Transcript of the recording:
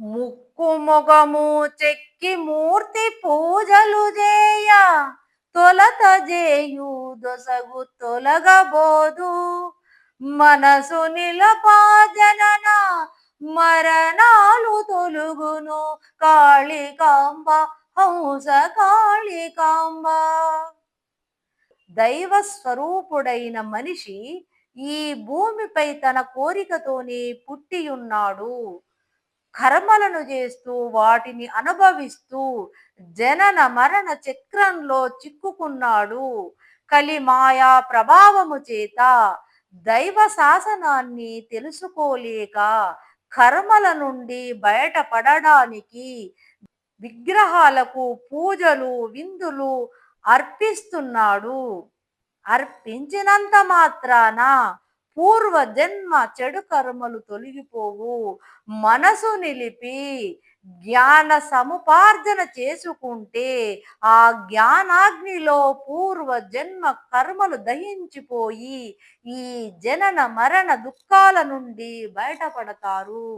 ముక్కు మొగము చెక్కి మూర్తి పూజలు చేయ తొలత జేయు దొసగు తొలగబోదు. మనసు నిలపాజనన మరణాలు తొలుగును కాళికాంబ హంస కాళికాంబ దైవ స్వరూపుడైన మనిషి ఈ భూమిపై తన కోరికతోనే పుట్టియున్నాడు. కర్మలను చేస్తూ వాటిని అనుభవిస్తూ జనన మరణ చక్రంలో చిక్కుకున్నాడు. కలి మాయా ప్రభావము చేత దైవ శాసనాన్ని తెలుసుకోలేక కర్మల నుండి బయటపడడానికి విగ్రహాలకు పూజలు విందులు అర్పిస్తున్నాడు. అర్పించినంత మాత్రాన పూర్వ జన్మ చెడు కర్మలు తొలగిపోవు. మనసు నిలిపి జ్ఞాన సముపార్జన చేసుకుంటే ఆ జ్ఞానాగ్నిలో పూర్వ జన్మ కర్మలు దహించిపోయి ఈ జనన మరణ దుఃఖాల నుండి బయటపడతారు.